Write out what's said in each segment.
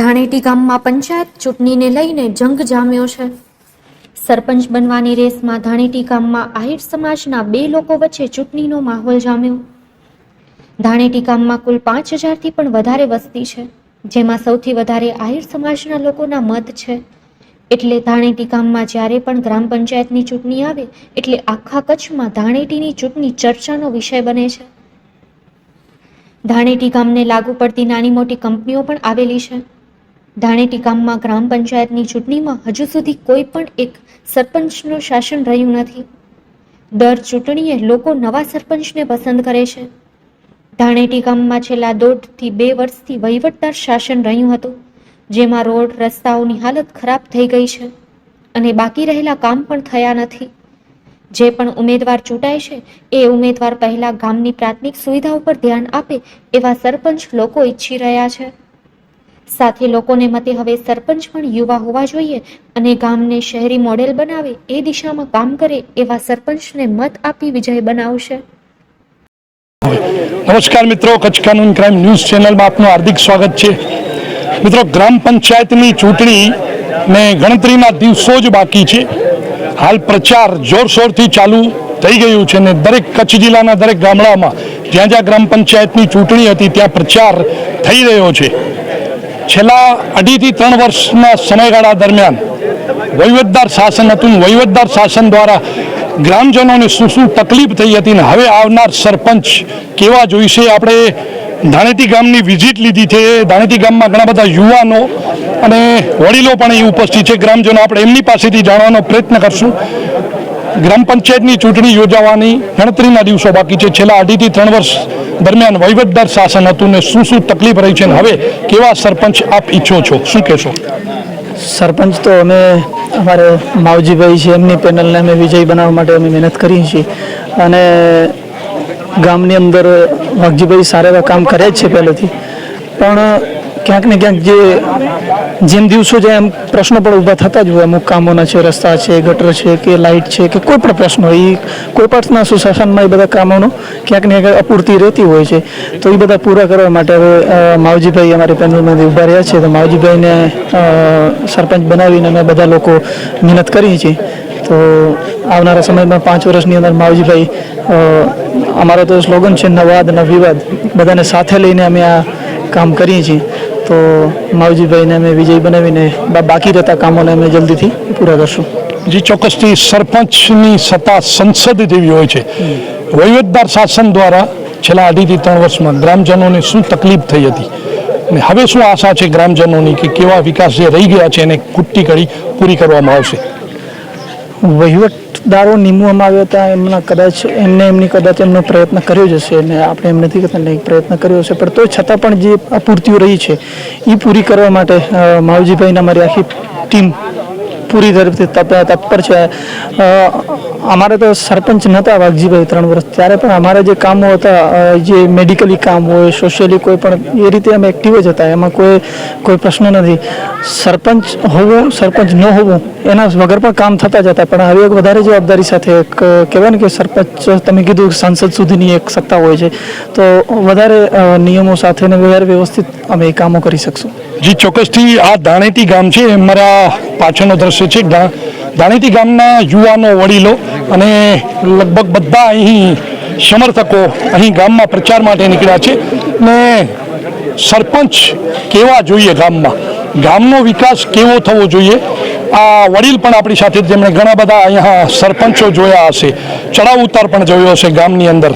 ધાણેટી ગામમાં પંચાયત ચૂંટણીને લઈને જંગ જામ્યો છે. સરપંચ બનવાની રેસમાં ધાણેટી ગામમાં આહિર સમાજના બે લોકો વચ્ચે ચૂંટણીનો માહોલ જામ્યો. ધાણેટી ગામમાં કુલ પાંચ હજારથી પણ વધારે વસ્તી છે, જેમાં સૌથી વધારે આહિર સમાજના લોકોના મત છે. એટલે ધાણેટી ગામમાં જ્યારે પણ ગ્રામ પંચાયતની ચૂંટણી આવે, એટલે આખા કચ્છમાં ધાણેટીની ચૂંટણી ચર્ચાનો વિષય બને છે. ધાણેટી ગામને લાગુ પડતી નાની મોટી કંપનીઓ પણ આવેલી છે. ધાણેટી ગામમાં ગ્રામ પંચાયતની ચૂંટણીમાં હજુ સુધી કોઈ પણ એક સરપંચનું શાસન રહ્યું નથી. દર ચૂંટણીએ લોકો નવા સરપંચને પસંદ કરે છે. ધાણેટી ગામમાં છેલ્લા દોઢથી બે વર્ષથી વહીવટદાર શાસન રહ્યું હતું, જેમાં રોડ, રસ્તાઓની હાલત ખરાબ થઈ ગઈ છે અને બાકી રહેલા કામ પણ થયા નથી. જે પણ ઉમેદવાર ચૂંટાય છે, એ ઉમેદવાર પહેલા ગામની પ્રાથમિક સુવિધા ઉપર ધ્યાન આપે એવા સરપંચ લોકો ઈચ્છી રહ્યા છે. સાથે લોકોને મતે હવે સરપંચ પણ યુવા હોવા જોઈએ અને ગામને શહેરી મોડેલ બનાવે એ દિશામાં કામ કરે એવા સરપંચને મત આપી વિજય બનાવશે. નમસ્કાર મિત્રો, કચ્છ કાનૂન ક્રાઇમ ન્યૂઝ ચેનલમાં આપનું હાર્દિક સ્વાગત છે. મિત્રો, ગ્રામ પંચાયતની ચૂંટણી ને ગણતરીના દિવસો જ બાકી છે. હાલ પ્રચાર જોરશોરથી ચાલુ થઈ ગયું છે ને દરેક કચ્છ જિલ્લાના દરેક ગામડામાં જ્યાં જ્યાં ગ્રામ પંચાયતની ચૂંટણી હતી ત્યાં પ્રચાર થઈ રહ્યો છે. છેલ્લા અઢીથી ત્રણ વર્ષના સમયગાળા દરમિયાન વહીવટદાર શાસન હતું. વહીવટદાર શાસન દ્વારા ગ્રામજનોને શું શું તકલીફ થઈ હતી ને હવે આવનાર સરપંચ કેવા જોઈશે? આપણે ધાણેટી ગામની વિઝિટ લીધી છે. ધાણેટી ગામમાં ઘણા બધા યુવાનો અને વડીલો પણ અહીં ઉપસ્થિત છે. ગ્રામજનો, આપણે એમની પાસેથી જાણવાનો પ્રયત્ન કરશું. ગ્રામ પંચાયતની ચૂંટણી યોજાવાની ગણતરીના દિવસો બાકી છે. છેલ્લા અઢીથી ત્રણ વર્ષ દરમિયાન વહીવટદાર શાસન હતું ને શું શું તકલીફ રહી છે ને હવે કેવા સરપંચ આપ ઈચ્છો છો? શું કહેશો? સરપંચ તો અમે અમારે માવજીભાઈ છે, એમની પેનલને અમે વિજય બનાવવા માટે અમે મહેનત કરી છીએ. અને ગામની અંદર વાઘજીભાઈ સારા એવા કામ કરે જ છે પહેલેથી. પણ ક્યાંક ને ક્યાંક જે જેમ દિવસો જાય એમ પ્રશ્નો પણ ઊભા થતા જ હોય. અમુક કામોના છે, રસ્તા છે, ગટર છે કે લાઇટ છે કે કોઈ પણ પ્રશ્નો એ કોઈ પણ સુશાસનમાં એ બધા કામોનો ક્યાંક ને ક્યાંક અપૂરતી રહેતી હોય છે. તો એ બધા પૂરા કરવા માટે હવે માવજીભાઈ અમારી પેનલમાંથી ઊભા રહ્યા છે. તો માવજીભાઈને સરપંચ બનાવીને અમે બધા લોકો મહેનત કરી છીએ. તો આવનારા સમયમાં પાંચ વર્ષની અંદર માવજીભાઈ અમારો તો સ્લોગન છે, નવાદ ન વિવાદ બધાને સાથે લઈને અમે આ કામ કરીએ છીએ. તો માવજીભાઈને અમે વિજય બનાવીને બાકી રહેતા કામોને અમે જલ્દીથી પૂરા કરશું. જે ચોક્કસથી સરપંચની સત્તા સંસદ જેવી હોય છે. વહીવટદાર શાસન દ્વારા છેલ્લા અઢીથી ત્રણ વર્ષમાં ગ્રામજનોને શું તકલીફ થઈ હતી? અને હવે શું આશા છે ગ્રામજનોની કે કેવા વિકાસ જે રહી ગયા છે એને કુટ્ટી કરી પૂરી કરવામાં આવશે? વહીવટદારો નીમવામાં આવ્યા હતા, એમના કદાચ એમને એમની કદાચ એમનો પ્રયત્ન કર્યો જ હશે અને આપણે એમ નથી કહેતા નહીં પ્રયત્ન કર્યો હશે, પણ તો છતાં પણ જે અપૂર્તિઓ રહી છે એ પૂરી કરવા માટે માવજીભાઈના મારી આખી ટીમ પૂરી તરફથી તપ- તત્પર છે. અમારે તો સરપંચ નહોતા વાઘજીભાઈ ત્રણ વર્ષ. ત્યારે પણ અમારા જે કામો હતા જે મેડિકલી કામ હોય સોશિયલી કોઈ પણ, એ રીતે અમે એક્ટિવ જ હતા. એમાં કોઈ કોઈ પ્રશ્ન નથી. સરપંચ હોવું, સરપંચ ન હોવું, એના વગર પણ કામ થતા જ હતા. પણ હવે એક વધારે જવાબદારી સાથે એક, કહેવાય ને કે સરપંચ, તમે કીધું સાંસદ સુધીની એક સત્તા હોય છે. તો વધારે નિયમો સાથે ને વધારે વ્યવસ્થિત અમે એ કામો કરી શકશું. જે, ચોક્કસથી આ દાણેતી ગામ છે મારા પાછળનો દ્રશ્ય છે. દાણેતી ગામના યુવાનો વડીલો અને લગભગ બધા અહીં સમર્થકો અહીં ગામમાં પ્રચાર માટે નીકળ્યા છે. ને સરપંચ કેવા જોઈએ ગામમાં? ગામનો વિકાસ કેવો થવો જોઈએ? આ વડીલ પણ આપણી સાથે જેમણે ઘણા બધા અહીંયા સરપંચો જોયા હશે. ચડાવ ઉતાર પણ જોયો હશે ગામની અંદર.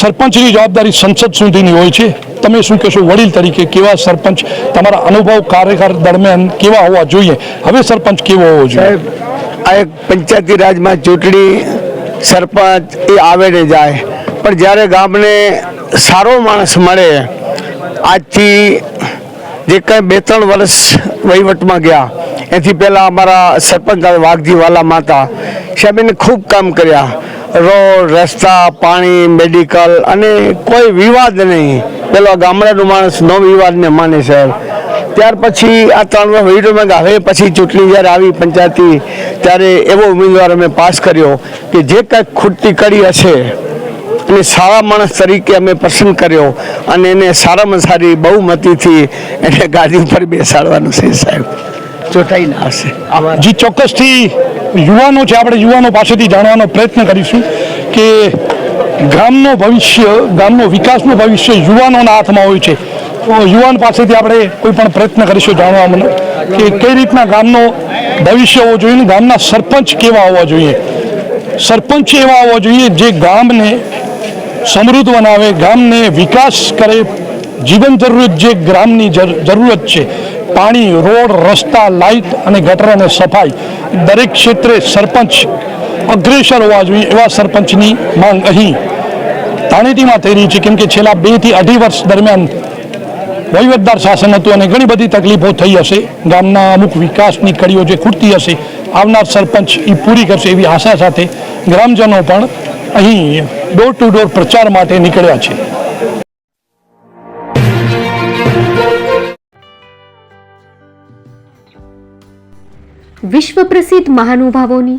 સરપંચની જવાબદારી સંસદ સુધીની હોય છે. તમે શું કહેશો? વડીલ તરીકે કેવા સરપંચ તમારા અનુભવ કાર્યકાળ દરમિયાન કેવા હોવા જોઈએ? હવે સરપંચ કેવો હોવો જોઈએ? આ એક પંચાયતી રાજમાં ચૂંટણી સરપંચ એ આવે ને જાય. પણ જ્યારે ગામને સારો માણસ મળે, આજથી જે કંઈ બે ત્રણ વર્ષ વહીવટમાં ગયા, એથી પહેલાં અમારા સરપંચ વાઘજી વાલા માતા સાહેબ ખૂબ કામ કર્યા. રોડ, રસ્તા, પાણી, મેડિકલ અને કોઈ વિવાદ નહીં. પેલો ગામડાનું માણસ નો વિવાદને માને સાહેબ ત્યાર પછી આ ત્રણ વર્ષ વિડીયોમાં હવે પછી ચૂંટણી જ્યારે આવી પંચાયતી ત્યારે એવો ઉમેદવાર અમે પાસ કર્યો કે જે કાંઈક ખૂટતી કડી હશે અને સારા માણસ તરીકે અમે પસંદ કર્યો અને એને સારામાં સારી બહુમતીથી એને ગાદી ઉપર બેસાડવાનું છે સાહેબ. ચૂંટાઈને ના હશે. જી ચોક્કસથી યુવાનો છે, આપણે યુવાનો પાસેથી જાણવાનો પ્રયત્ન કરીશું કે ગામનો ભવિષ્ય, ગામનો વિકાસનું ભવિષ્ય યુવાનોના હાથમાં હોય છે. યુવાન પાસેથી આપણે કોઈ પણ પ્રયત્ન કરીશું જાણવા મને કે કઈ રીતના ગામનો ભવિષ્ય હોવો જોઈએ ને ગામના સરપંચ કેવા હોવા જોઈએ. સરપંચ એવા હોવા જોઈએ જે ગામને સમૃદ્ધ બનાવે, ગામને વિકાસ કરે. જીવન જરૂરિયાત જે ગ્રામની જર- જરૂરત છે. પાણી, રોડ, રસ્તા, લાઇટ અને ગટર અને સફાઈ. દરેક ક્ષેત્રે સરપંચ અગ્રેસર હોવા જોઈએ એવા સરપંચની માંગ અહીં તાણેટીમાં થઈ રહી છે. કેમ કે છેલ્લા બેથી અઢી વર્ષ દરમિયાન વહીવટદાર શાસન હતું અને ઘણી બધી તકલીફો થઈ હશે. ગામના અમુક વિકાસની કડીઓ જે ખૂટતી હશે, આવનાર સરપંચ એ પૂરી કરશે એવી આશા સાથે ગ્રામજનો પણ અહીં ડોર ટુ ડોર પ્રચાર માટે નીકળ્યા છે. વિશ્વ પ્રસિદ્ધ મહાનુભાવોની